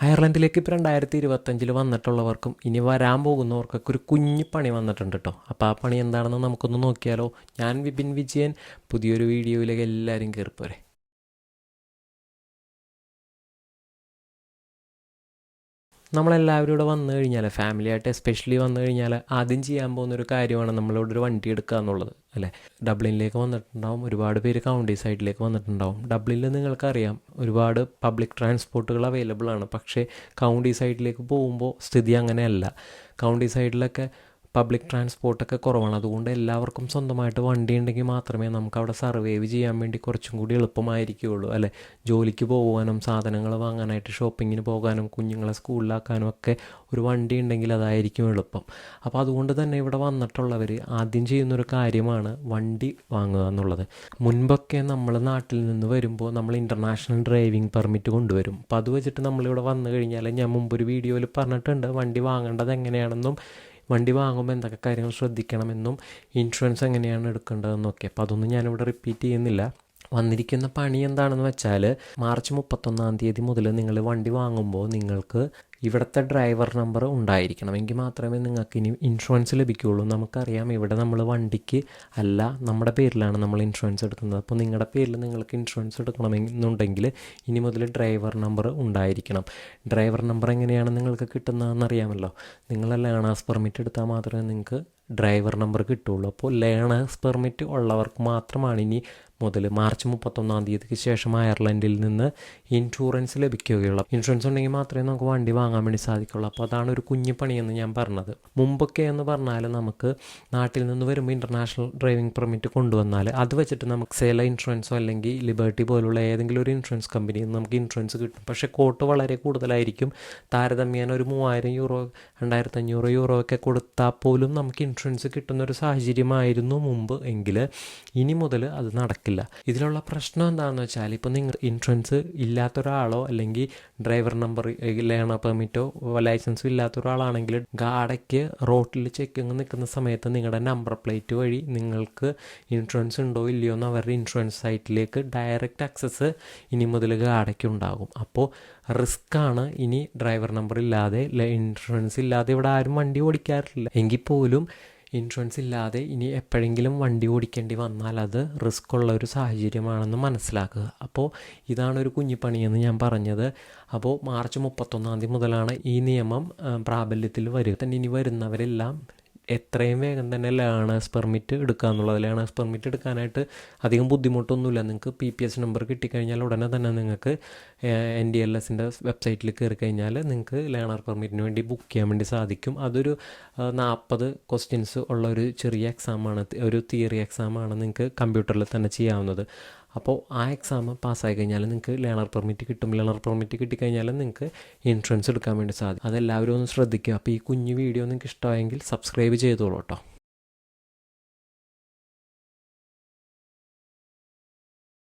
അയർലൻഡിലേക്ക് ഇപ്പോൾ രണ്ടായിരത്തി ഇരുപത്തഞ്ചിൽ വന്നിട്ടുള്ളവർക്കും ഇനി വരാൻ പോകുന്നവർക്കൊക്കെ ഒരു കുഞ്ഞു പണി വന്നിട്ടുണ്ട് കേട്ടോ അപ്പോൾ ആ പണി എന്താണെന്ന് നമുക്കൊന്ന് നോക്കിയാലോ. ഞാൻ വിപിൻ വിജയൻ. പുതിയൊരു വീഡിയോയിലേക്ക് എല്ലാവരും കയറിപ്പോരെ നമ്മളെല്ലാവരും ഇവിടെ വന്നു കഴിഞ്ഞാൽ ഫാമിലി ആയിട്ട് എസ്പെഷ്യലി വന്നു കഴിഞ്ഞാൽ ആദ്യം ചെയ്യാൻ പോകുന്ന ഒരു കാര്യമാണ് നമ്മളിവിടെ ഒരു വണ്ടി എടുക്കുക എന്നുള്ളത് അല്ലേ? ഡബ്ലിനിലേക്ക് വന്നിട്ടുണ്ടാവും ഒരുപാട് പേര് കൗണ്ടി സൈഡിലേക്ക് വന്നിട്ടുണ്ടാവും. ഡബ്ലിനിൽ നിങ്ങൾക്കറിയാം ഒരുപാട് പബ്ലിക് ട്രാൻസ്പോർട്ടുകൾ അവൈലബിൾ ആണ്. പക്ഷേ കൗണ്ടി സൈഡിലേക്ക് പോകുമ്പോൾ സ്ഥിതി അങ്ങനെയല്ല. കൗണ്ടി സൈഡിലൊക്കെ പബ്ലിക് ട്രാൻസ്പോർട്ടൊക്കെ കുറവാണ്. അതുകൊണ്ട് എല്ലാവർക്കും സ്വന്തമായിട്ട് വണ്ടി ഉണ്ടെങ്കിൽ മാത്രമേ നമുക്ക് അവിടെ സർവൈവ് ചെയ്യാൻ വേണ്ടി കുറച്ചും കൂടി എളുപ്പമായിരിക്കുകയുള്ളൂ അല്ലേ? ജോലിക്ക് പോകാനും സാധനങ്ങൾ വാങ്ങാനായിട്ട് ഷോപ്പിങ്ങിന് പോകാനും കുഞ്ഞുങ്ങളെ സ്കൂളിലാക്കാനും ഒക്കെ ഒരു വണ്ടി ഉണ്ടെങ്കിൽ അതായിരിക്കും എളുപ്പം. അപ്പോൾ അതുകൊണ്ട് തന്നെ ഇവിടെ വന്നിട്ടുള്ളവർ ആദ്യം ചെയ്യുന്നൊരു കാര്യമാണ് വണ്ടി വാങ്ങുക എന്നുള്ളത്. മുൻപൊക്കെ നമ്മൾ നാട്ടിൽ നിന്ന് വരുമ്പോൾ നമ്മൾ ഇന്റർനാഷണൽ ഡ്രൈവിംഗ് പെർമിറ്റ് കൊണ്ടുവരും. അപ്പോൾ അത് വെച്ചിട്ട് നമ്മളിവിടെ വന്നു കഴിഞ്ഞാൽ ഞാൻ ഒരു വീഡിയോയിൽ പറഞ്ഞിട്ടുണ്ട് വണ്ടി വാങ്ങേണ്ടത് എങ്ങനെയാണെന്നും വണ്ടി വാങ്ങുമ്പോൾ എന്തൊക്കെ കാര്യങ്ങൾ ശ്രദ്ധിക്കണമെന്നും ഇൻഷുറൻസ് എങ്ങനെയാണ് എടുക്കേണ്ടതെന്നൊക്കെ അപ്പോൾ അതൊന്നും ഞാനിവിടെ റിപ്പീറ്റ് ചെയ്യുന്നില്ല. വന്നിരിക്കുന്ന പണി എന്താണെന്ന് വെച്ചാൽ മാർച്ച് മുപ്പത്തൊന്നാം തീയതി മുതൽ നിങ്ങൾ വണ്ടി വാങ്ങുമ്പോൾ നിങ്ങൾക്ക് ഇവിടുത്തെ ഡ്രൈവർ നമ്പർ ഉണ്ടായിരിക്കണം എങ്കിൽ മാത്രമേ നിങ്ങൾക്ക് ഇനി ഇൻഷുറൻസ് ലഭിക്കുകയുള്ളൂ. നമുക്കറിയാം ഇവിടെ നമ്മൾ വണ്ടിക്ക് അല്ല നമ്മുടെ പേരിലാണ് നമ്മൾ ഇൻഷുറൻസ് എടുക്കുന്നത്. അപ്പോൾ നിങ്ങളുടെ പേരിൽ നിങ്ങൾക്ക് ഇൻഷുറൻസ് എടുക്കണമെന്നുണ്ടെങ്കിൽ ഇനി മുതൽ ഡ്രൈവർ നമ്പർ ഉണ്ടായിരിക്കണം. ഡ്രൈവർ നമ്പർ എങ്ങനെയാണ് നിങ്ങൾക്ക് കിട്ടുന്നതെന്ന് അറിയാമല്ലോ. നിങ്ങൾ ലേണേഴ്സ് പെർമിറ്റ് എടുത്താൽ മാത്രമേ നിങ്ങൾക്ക് ഡ്രൈവർ നമ്പർ കിട്ടുള്ളൂ അപ്പോൾ ലേണേഴ്സ് പെർമിറ്റ് ഉള്ളവർക്ക് മാത്രമാണ് ഇനി മുതൽ മാർച്ച് മുപ്പത്തൊന്നാം തീയതിക്ക് ശേഷം അയർലൻഡിൽ നിന്ന് ഇൻഷുറൻസ് ലഭിക്കുകയുള്ളൂ. ഇൻഷുറൻസ് ഉണ്ടെങ്കിൽ മാത്രമേ നമുക്ക് വണ്ടി വാങ്ങാൻ വേണ്ടി സാധിക്കുള്ളൂ. അപ്പോൾ അതാണ് ഒരു കുഞ്ഞു പണിയെന്ന് ഞാൻ പറഞ്ഞത്. മുമ്പൊക്കെ എന്ന് പറഞ്ഞാൽ നമുക്ക് നാട്ടിൽ നിന്ന് വരുമ്പോൾ ഇന്റർനാഷണൽ ഡ്രൈവിംഗ് പെർമിറ്റ് കൊണ്ടുവന്നാൽ അത് വെച്ചിട്ട് നമുക്ക് സേല ഇൻഷുറൻസോ അല്ലെങ്കിൽ ലിബർട്ടി പോലുള്ള ഏതെങ്കിലും ഒരു ഇൻഷുറൻസ് കമ്പനിയിൽ നിന്ന് നമുക്ക് ഇൻഷുറൻസ് കിട്ടും. പക്ഷേ കോട്ട് വളരെ കൂടുതലായിരിക്കും. താരതമ്യേന ഒരു മൂവായിരം യൂറോ രണ്ടായിരത്തഞ്ഞൂറ് യൂറോ ഒക്കെ കൊടുത്താൽ പോലും നമുക്ക് ഇൻഷുറൻസ് കിട്ടുന്ന ഒരു സാഹചര്യമായിരുന്നു മുമ്പ് എങ്കിൽ ഇനി മുതൽ അത് നടക്കില്ല. ഇതിലുള്ള പ്രശ്നം എന്താണെന്ന് വെച്ചാൽ ഇപ്പോൾ നിങ്ങൾ ഇൻഷുറൻസ് ഇല്ലാത്തൊരാളോ അല്ലെങ്കിൽ ഡ്രൈവർ നമ്പർ ലേണർ പെർമിറ്റോ ലൈസൻസോ ഇല്ലാത്ത ഒരാളാണെങ്കിൽ ഗാഡയ്ക്ക് റോട്ടിൽ ചെക്കിങ് നിൽക്കുന്ന സമയത്ത് നിങ്ങളുടെ നമ്പർ പ്ലേറ്റ് വഴി നിങ്ങൾക്ക് ഇൻഷുറൻസ് ഉണ്ടോ ഇല്ലയോ എന്ന് അവരുടെ ഇൻഷുറൻസ് സൈറ്റിലേക്ക് ഡയറക്റ്റ് ആക്സസ് ഇനി മുതൽ ഗാഡയ്ക്ക് ഉണ്ടാകും. അപ്പോൾ ആണ് ഇനി ഡ്രൈവർ നമ്പർ ഇല്ലാതെ ഇൻഷുറൻസ് ഇല്ലാതെ ഇവിടെ ആരും വണ്ടി ഓടിക്കാറില്ല. എങ്കിൽ പോലും ഇൻഷുറൻസ് ഇല്ലാതെ ഇനി എപ്പോഴെങ്കിലും വണ്ടി ഓടിക്കേണ്ടി വന്നാൽ അത് റിസ്ക് ഉള്ള ഒരു സാഹചര്യമാണെന്ന് മനസ്സിലാക്കുക. അപ്പോൾ ഇതാണ് ഒരു കുഞ്ഞിപ്പണിയെന്ന് ഞാൻ പറഞ്ഞത്. അപ്പോൾ മാർച്ച് മുപ്പത്തൊന്നാം തീയതി മുതലാണ് ഈ നിയമം പ്രാബല്യത്തിൽ വരിക. തന്നെ ഇനി വരുന്നവരെല്ലാം എത്രയും വേഗം തന്നെ ലേണേഴ്സ് പെർമിറ്റ് എടുക്കുക എന്നുള്ളത് ലേണേഴ്സ് പെർമിറ്റ് എടുക്കാനായിട്ട് അധികം ബുദ്ധിമുട്ടൊന്നുമില്ല. നിങ്ങൾക്ക് പി പി എസ് നമ്പർ കിട്ടിക്കഴിഞ്ഞാൽ ഉടനെ തന്നെ നിങ്ങൾക്ക് എൻ ഡി എൽ എസിന്റെ വെബ്സൈറ്റിൽ കയറി കഴിഞ്ഞാൽ നിങ്ങൾക്ക് ലേണർ പെർമിറ്റിന് വേണ്ടി ബുക്ക് ചെയ്യാൻ വേണ്ടി സാധിക്കും. അതൊരു നാൽപ്പത് ക്വസ്റ്റ്യൻസ് ഉള്ള ഒരു ചെറിയ എക്സാമാണ് ഒരു തിയറി എക്സാമാണ് നിങ്ങൾക്ക് കമ്പ്യൂട്ടറിൽ തന്നെ ചെയ്യാവുന്നത്. അപ്പോൾ ആ എക്സാം പാസ്സായി കഴിഞ്ഞാൽ നിങ്ങൾക്ക് ലേണർ പെർമിറ്റ് കിട്ടും. ലേണർ പെർമിറ്റ് കിട്ടിക്കഴിഞ്ഞാൽ നിങ്ങൾക്ക് ഇൻഷുറൻസ് എടുക്കാൻ വേണ്ടി സാധിക്കും. അതെല്ലാവരും ഒന്ന് ശ്രദ്ധിക്കുക. അപ്പോൾ ഈ കുഞ്ഞു വീഡിയോ നിങ്ങൾക്ക് ഇഷ്ടമായെങ്കിൽ സബ്സ്ക്രൈബ് ചെയ്തോളൂ കേട്ടോ.